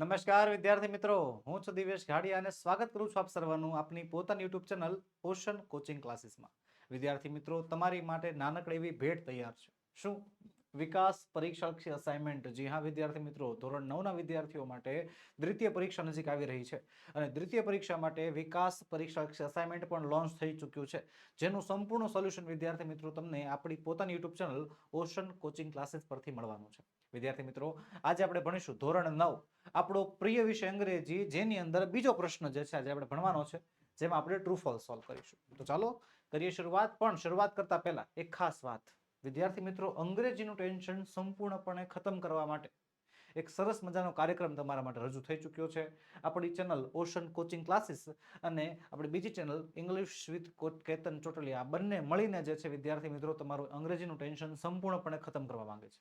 નમસ્કાર, વિદ્યાર્થી મિત્રો. હું છું દિવેશ ઘાડિયા અને સ્વાગત કરું છું આપ સર્વનું આપની પોતાની યુટ્યુબ ચેનલ ઓશન કોચિંગ ક્લાસીસમાં. વિદ્યાર્થી મિત્રો, તમારી માટે નાનકડી એવી ભેટ તૈયાર છે. શું? વિકાસ પરીક્ષાલક્ષી અસાઇનમેન્ટ જી હા, વિદ્યાર્થી મિત્રો. ધોરણ નવના વિદ્યાર્થીઓ માટે દ્વિતીય પરીક્ષા નજીક આવી રહી છે અને દ્વિતીય પરીક્ષા માટે વિકાસ પરીક્ષાલક્ષી અસાઇનમેન્ટ પણ લોન્ચ થઈ ચૂક્યું છે. જેનું સંપૂર્ણ સોલ્યુશન વિદ્યાર્થી મિત્રો, તમને આપણી પોતાની YouTube channel ocean coaching classes પરથી મળવાનું છે. વિદ્યાર્થી મિત્રો, આજે આપણે ભણીશું ધોરણ નવ. આપણો પ્રિય વિષય અંગ્રેજી, જેની અંદર બીજો પ્રશ્ન જે છે, આજે આપણે ભણવાનો છે, જેમાં આપણે ટ્રુ ફોલ્સ સોલ્વ કરીશું. તો ચાલો, કરીએ શરૂઆત. પણ શરૂઆત કરતા પહેલા એક ખાસ વાત. વિદ્યાર્થી મિત્રો, અંગ્રેજીનું ટેન્શન સંપૂર્ણપણે ખતમ કરવા માટે એક સરસ મજાનો કાર્યક્રમ તમારા માટે રજૂ થઈ ચૂક્યો છે. આપણી ચેનલ ઓશન કોચિંગ ક્લાસીસ અને આપણી બીજી channel English with Ketan Chotaliya બંને મળીને જે છે, વિદ્યાર્થી મિત્રો, તમારું અંગ્રેજીનું ટેન્શન સંપૂર્ણપણે ખતમ કરવા માંગે છે.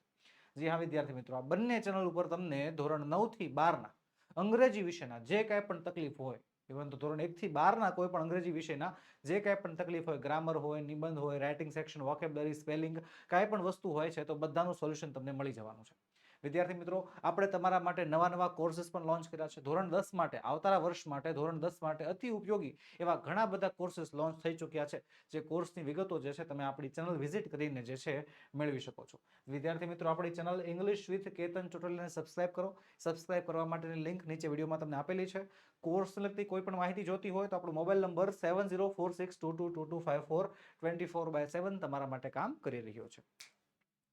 જી હા, વિદ્યાર્થી મિત્રો, આ બંને ચેનલ ઉપર તમને ધોરણ નવથી બારના અંગ્રેજી વિષયના જે કાંઈ પણ તકલીફ હોય ઇવન તો ધોરણ એક થી બારના કોઈ પણ અંગ્રેજી વિષયના જે કાંઈ પણ તકલીફ હોય ગ્રામર હોય, નિબંધ હોય રાઇટિંગ સેક્શન વોકેબલરી સ્પેલિંગ કાંઈ પણ વસ્તુ હોય છે, તો બધાનું સોલ્યુશન તમને મળી જવાનું છે. વિદ્યાર્થી મિત્રો, આપણે તમારા માટે નવા નવા કોર્સીસ પણ લોન્ચ કર્યા છે. ધોરણ દસ માટે આવતા વર્ષ માટે, ધોરણ દસ માટે અતિ ઉપયોગી એવા ઘણા બધા કોર્સીસ લોન્ચ થઈ ચૂક્યા છે, જે કોર્સની વિગતો જે છે તમે આપણી ચેનલ વિઝિટ કરીને જે છે મેળવી શકો છો. વિદ્યાર્થી મિત્રો, આપણી ચેનલ ઇંગ્લિશ વિથ કેતન ચોટલીને સબસ્ક્રાઇબ કરો. સબસ્ક્રાઈબ કરવા માટેની લિંક નીચે વિડીયોમાં તમને આપેલી છે. કોર્સ લગતી કોઈ પણ માહિતી જોતી હોય તો આપણો mobile number seven zero four six two two two two five four twenty four by seven તમારા માટે કામ કરી રહ્યો છે.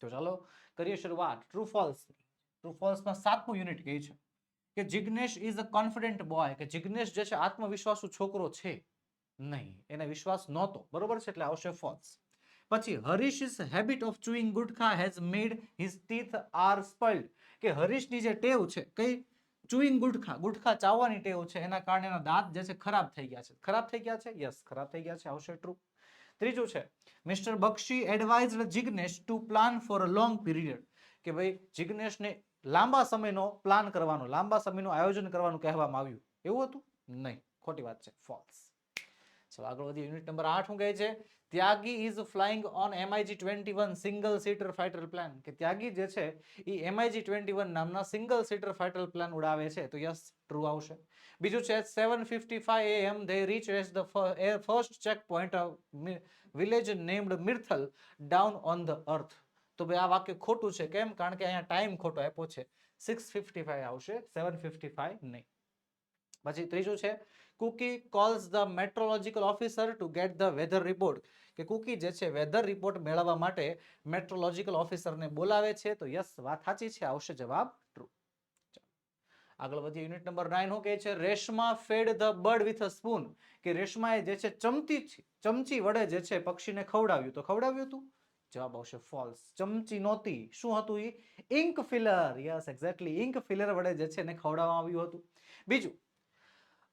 તો ચાલો કરીએ શરૂઆત. ટ્રુ ફોલ્સ ટ્રુ ફોલ્સમાં સાતમું યુનિટ કહે છે? કે Jignesh is a confident boy કે જિગ્નેશ જે છે, આત્મવિશ્વાસુ છોકરો છે? નહીં, એને વિશ્વાસ નહોતો. બરોબર છે? એટલે આવશે ફોલ્સ પછી Harish is habit of chewing gutkha has made his teeth are spoiled કે હરીશની જે ટેવ છે, કઈ? ચુઈંગ ગુટખા. ગુટખા ચાવવાની ટેવ છે. એના કારણે એના દાંત જે છે, ખરાબ થઈ ગયા છે. ખરાબ થઈ ગયા છે? યસ ખરાબ થઈ ગયા છે. આવશે ટ્રુ ત્રીજું છે, mister Bakshi advised Jignesh to plan for a long period કે ભાઈ, જિગ્નેશને લાંબા સમયનો પ્લાન કરવાનો, લાંબા સમયનું આયોજન કરવાનું કહેવામાં આવ્યું. એવું હતું? નહીં. ખોટી વાત છે. ફોલ્સ ચલો આગળ વધીએ. યુનિટ નંબર આઠ શું કહે છે? Tyagi is flying on MiG twenty one single seater fighter plane કે ત્યાગી જે છે, એ એમઆઈજી ટ્વેન્ટી વન નામના સિંગલ સીટર ફાઇટર પ્લાન ઉડાવે છે. તો યસ ટ્રુ આવશે. બીજું છે seven fifty five am they reaches the first check point village named Mirthal down on the earth તો ભાઈ આ વાક્ય ખોટું છે. કેમ? કારણ કે અહીંયા ટાઈમ ખોટો આપ્યો છે. સિક્સ ફિફ્ટી ફાઈવ આવશે સેવન ફિફ્ટી ફાઈવ નહીં. પછી ત્રીજું છે Kuki calls the meteorological officer to get the weather report કે કુકી જે છે વેધર રિપોર્ટ મેળવવા માટે મેટ્રોલોજીકલ ઓફિસરને બોલાવે છે. તો યસ, વાત સાચી છે, આવશે જવાબ ટ્રુ આગળ વધીએ યુનિટ નંબર નાઇન હું કહે છે? Reshma fed the bird with a spoon કે રેશમાએ જે છે, ચમચી ચમચી વડે જે છે, પક્ષીને ખવડાવ્યું. તો ખવડાવ્યું હતું જવાબ આવશે ફોલ્સ ચમચી નહોતી. શું હતું એ ink filler yes exactly ink filler વડે જે છે એને ખવડાવવામાં આવ્યું હતું. બીજું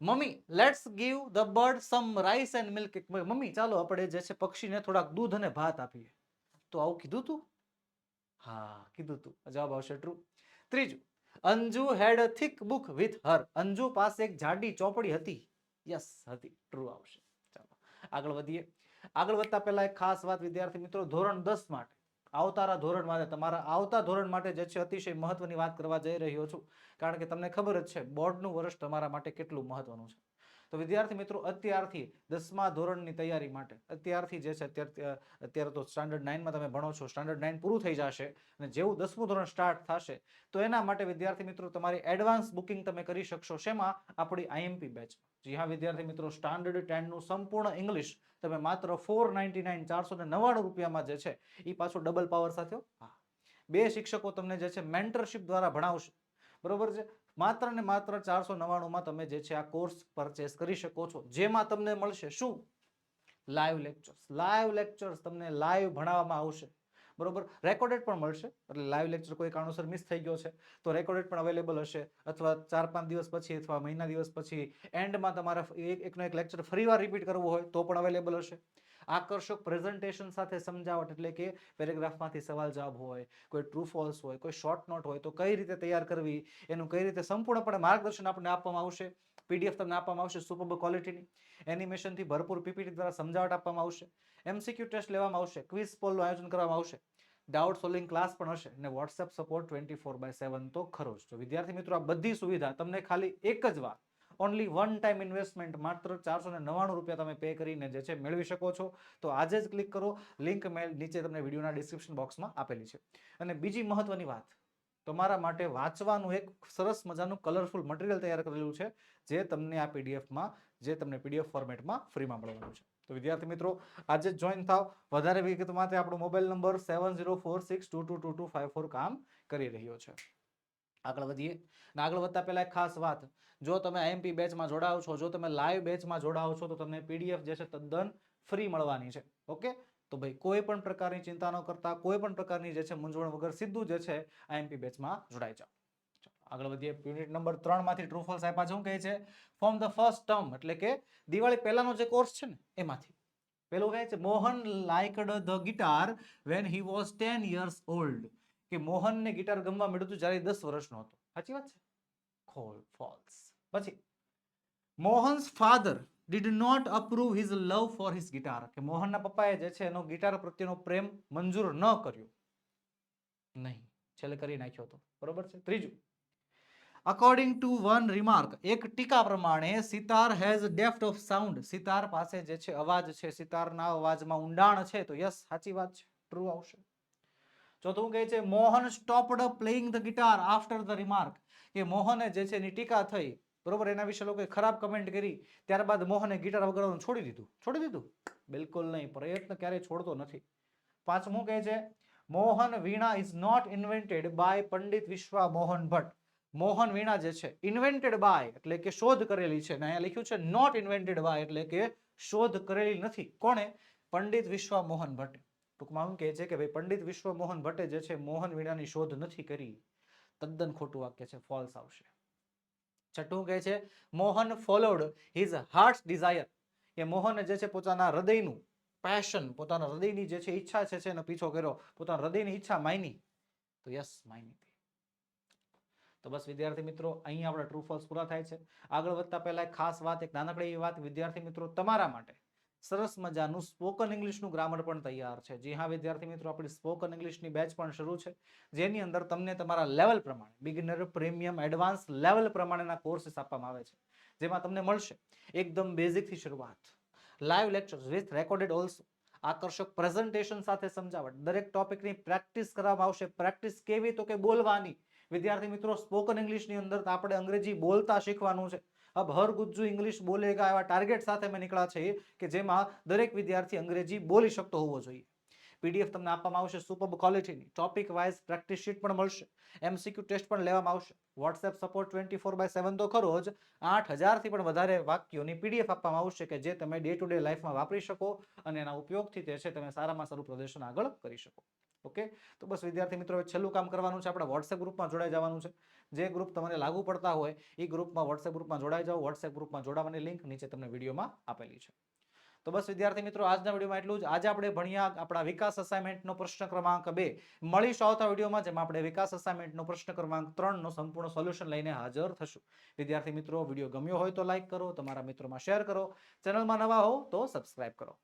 mummy let's give the bird some rice and milk mummy, ચાલો આપણે જે છે પક્ષીને થોડાક દૂધ અને ભાત આપીએ. તો આવું કીધું તું? હા, કીધું તું. જવાબ આવશે ટ્રુ ત્રીજું, Anju had a thick book with her Anju પાસે એક જાડી ચોપડી હતી. યસ હતી. ટ્રુ આવશે. ચાલો, આગળ વધીએ. આગળ વધતા પહેલા એક ખાસ વાત વિદ્યાર્થી મિત્રો, ધોરણ દસ માટે. આવતારા ધોરણ માટે, તમારા આવતા ધોરણ માટે જે છે અતિશય મહત્વની વાત કરવા જઈ રહ્યો છું. કારણ કે તમને ખબર જ છે, બોર્ડનું વર્ષ તમારા માટે કેટલું મહત્વનું છે. તો વિદ્યાર્થી મિત્રો, અત્યારથી દસમા ધોરણની તૈયારી માટે, અત્યારથી જે છે અત્યારે તો સ્ટાન્ડર્ડ નાઇનમાં તમે ભણો છો, સ્ટાન્ડર્ડ નાઇન પૂરું થઈ જશે અને જેવું દસમું ધોરણ સ્ટાર્ટ થશે, તો એના માટે વિદ્યાર્થી મિત્રો, તમારી એડવાન્સ બુકિંગ તમે કરી શકશો. શેમાં? આપણી આઈએમપી બેચ જી હા, વિદ્યાર્થી મિત્રો, સ્ટાન્ડર્ડ ટેનનું સંપૂર્ણ ઇંગ્લિશ તમે માત્ર ફોર નાઇન્ટી નાઇન ચારસો ને નવ્વાણું રૂપિયામાં જે છે એ પાછું ડબલ પાવર સાથે હા. બે શિક્ષકો તમને જે છે મેન્ટરશિપ દ્વારા ભણાવશે. બરોબર છે? માત્ર ને માત્ર ચારસો નવ્વાણુંમાં તમે જે છે, આ કોર્સ પરચેસ કરી શકો છો. જેમાં તમને મળશે શું? લાઈવ લેક્ચર્સ લાઈવ લેક્ચર્સ તમને લાઈવ ભણાવવામાં આવશે. બરોબર? રેકોર્ડેડ પણ મળશે. એટલે લાઈવ લેક્ચર કોઈ કારણોસર મિસ થઈ ગયો છે. તો રેકોર્ડેડ પણ અવેલેબલ હશે. અથવા ચાર પાંચ દિવસ પછી અથવા મહિના દિવસ પછી એન્ડમાં તમારે એક, એકનો એક લેક્ચર ફરીવાર રિપીટ કરવો હોય તો પણ અવેલેબલ હશે. આકર્ષક પ્રેઝન્ટેશન સાથે સમજાવટ એટલે કે પેરેગ્રાફમાંથી સવાલ જવાબ હોય, કોઈ ટ્રુ ફોલ્સ હોય, કોઈ શોર્ટ નોટ હોય તો કઈ રીતે તૈયાર કરવી, એનું કઈ રીતે સંપૂર્ણપણે માર્ગદર્શન આપણને આપવામાં આવશે? પીડીએફ તમને આપવામાં આવશે સુપર ક્વોલિટીની એનિમેશનથી ભરપૂર પીપીટી દ્વારા સમજાવટ આપવામાં આવશે. એમસીક્યુ ટેસ્ટ લેવામાં આવશે ક્વિઝ પોલનું આયોજન કરવામાં આવશે. ડાઉટ સોલ્વિંગ ક્લાસ પણ હશે અને WhatsApp support twenty four by seven તો ખરો જ. વિદ્યાર્થી મિત્રો, આ બધી સુવિધા તમને ખાલી એક જ વાર ઓનલી વન ટાઈમ ઇન્વેસ્ટમેન્ટ માત્ર ચારસો ને નવ્વાણું રૂપિયા તમે પે કરીને જે છે મેળવી શકો છો. તો આજે જ ક્લિક કરો લિંક મેલ નીચે તમને વિડીયોના ડિસ્ક્રિપ્શન બોક્સમાં આપેલી છે. અને બીજી મહત્વની વાત, તમારા માટે વાંચવાનું એક સરસ મજાનું કલરફુલ મટીરિયલ તૈયાર કરેલું છે, જે તમને આ પીડીએફમાં જે તમને પીડીએફ ફોર્મેટમાં ફ્રીમાં મળવાનું છે. તો વિદ્યાર્થી મિત્રો, આજે જોઈન થાવ વધારે વિગત માટે આપણો mobile number seven zero four six two two two two five four કામ કરી રહ્યો છે. આગળ વધીએ. અને આગળ વધતા પહેલાં એક ખાસ વાત. જો તમે આઈએમપી બેચમાં જોડાઓ છો, જો તમે લાઈવ બેચમાં જોડાઓ છો, તો તમને પીડીએફ જે છે તદ્દન ફ્રી મળવાની છે. ઓકે? તો ભાઈ, કોઈ પણ પ્રકારની ચિંતા ન કરતા. કોઈ પણ પ્રકારની જે છે મૂંઝવણ વગર સીધું જે છે આઈએમપી બેચમાં જોડાઈ જાઓ. આગળ વધીએ. યુનિટ નંબર ત્રણમાંથી ટ્રુ ફોલ્સ આપ્યા શું કહે છે ફ્રોમ ધ ફર્સ્ટ ટર્મ એટલે કે દિવાળી પહેલાનો જે કોર્સ છે ને, એમાંથી. પેલું કહે છે, Mohan liked the guitar when he was ten years old કે મોહનને ગિટાર ગમવા મળ્યું જ્યારે દસ વર્ષનો હતો. સાચી વાત છે? ખોલ ફોલ્સ પછી Mohan's father did not approve his love for his guitar કે મોહનના પપ્પાએ જે છે એનો ગિટાર પ્રત્યેનો પ્રેમ મંજૂર ન કર્યો. નહીં. છેલ્લે કરી નાખ્યો હતો. બરોબર છે? ત્રીજું અકોર્ડિંગ ટુ વન રિમાર્ક એક ટીકા પ્રમાણે sitar has depth of sound sitar પાસે જે છે, અવાજ છે, સિતારના અવાજમાં ઊંડાણ છે, તો યસ સાચી વાત છે ટ્રુ આવશે. ચોથું કહે છે, Mohan stopped playing the guitar after the remark કે મોહને જે છે એની ટીકા થઈ. બરોબર, એના વિશે લોકોએ ખરાબ કમેન્ટ કરી. ત્યારબાદ મોહને ગિટાર વગાડવાનું છોડી દીધું. છોડી દીધું? બિલકુલ નહીં, પ્રયત્ન ક્યારેય છોડતો નથી. પાંચમું કહે છે, Mohan Veena is not invented by Pandit Vishwa Mohan Bhatt. Mohan Veena જે છે ઇન્વેન્ટેડ બાય એટલે કે શોધ કરેલી છે. અને અહીંયા લખ્યું છે નોટ ઇન્વેન્ટેડ બાય એટલે કે શોધ કરેલી નથી. કોણે? પંડિત વિશ્વા મોહન ભટ્ટ. ટૂંકમાં એમ કહે છે કે ભાઈ, પંડિત વિશ્વ મોહન ભટ્ટે જે છે, મોહન વીણાની શોધ નથી કરી. તદ્દન ખોટું વાક્ય છે ફોલ્સ આવશે. છઠ્ઠું કહે છે, Mohan followed his heart desire કે મોહને જે છે, પોતાના હૃદયનું પેશન પોતાના હૃદયની જે છે, ઈચ્છા છે એનો પીછો કર્યો. પોતાના હૃદયની ઈચ્છા માયની તો યસ માયની તો બસ વિદ્યાર્થી મિત્રો, અહીં આપણા ટ્રુ ફોલ્સ પૂરા થાય છે. આગળ વધતા પહેલા એક ખાસ વાત, એક નાનકડી એવી વાત. વિદ્યાર્થી મિત્રો, તમારા માટે સરસ મજાનું સ્પોકન ઇંગ્લિશનું ગ્રામર પણ તૈયાર છે. જી હા, વિદ્યાર્થી મિત્રો, આપણી સ્પોકન ઇંગ્લિશની બેચ પણ શરૂ છે. જેની અંદર તમને તમારા લેવલ પ્રમાણે બિગિનર પ્રીમિયમ એડવાન્સ લેવલ પ્રમાણેના કોર્સિસ આપવામાં આવે છે. જેમાં તમને મળશે એકદમ બેઝિકથી શરૂઆત live lectures with recorded also આકર્ષક પ્રેઝન્ટેશન સાથે સમજાવટ, દરેક ટોપિકની પ્રેક્ટિસ કરવામાં આવશે. પ્રેક્ટિસ કેવી તો કે બોલવાની વિદ્યાર્થી મિત્રો, સ્પોકન ઇંગ્લિશની અંદર તો આપણે અંગ્રેજી બોલતા શીખવાનું છે. અબ હર ગુજ્જુ ઇંગ્લિશ બોલેગા એવા ટાર્ગેટ સાથે અમે નીકળ્યા છે કે જેમાં દરેક વિદ્યાર્થી અંગ્રેજી બોલી શકતો હોવો જોઈએ. પીડીએફ તમને આપવામાં આવશે સુપર ક્વોલિટીની ટોપિક વાઇઝ પ્રેક્ટિસ શીટ પણ મળશે. એમસીક્યુ ટેસ્ટ પણ લેવામાં આવશે. WhatsApp support twenty four by seven તો ખરો જ. આઠ હજારથી પણ વધારે વાક્યોની પીડીએફ આપવામાં આવશે કે જે તમે ડે ટુ ડે લાઈફમાં વાપરી શકો અને એના ઉપયોગથી તે છે, તમે સારામાં સારું પ્રદર્શન આગળ કરી શકો. ઓકે? તો બસ વિદ્યાર્થી મિત્રો છેલ્લું કામ કરવાનું છે. આપણે વોટ્સએપ ગ્રુપમાં જોડાઈ જવાનું છે. જે ગ્રુપ તમને લાગુ પડતા હોય એ ગ્રુપમાં વોટ્સએપ ગ્રુપમાં જોડાઈ જાઓ. વોટ્સએપ ગ્રુપમાં જોડાવાની લિંક નીચે તમને વિડીયોમાં આપેલી છે. તો બસ વિદ્યાર્થી મિત્રો, આજના વિડીયોમાં એટલું જ. આજે આપણે ભણ્યા આપણા વિકાસ અસાઇનમેન્ટનો પ્રશ્ન ક્રમાંક બે. મળીશું આવતા વિડીયોમાં, જેમાં આપણે વિકાસ અસાઇનમેન્ટનો પ્રશ્ન ક્રમાંક ત્રણનો સંપૂર્ણ સોલ્યુશન લઈને હાજર થશું. વિદ્યાર્થી મિત્રો, વીડિયો ગમ્યો હોય તો લાઇક કરો. તમારા મિત્રોમાં શેર કરો. ચેનલમાં નવા હો તો સબસ્ક્રાઇબ કરો.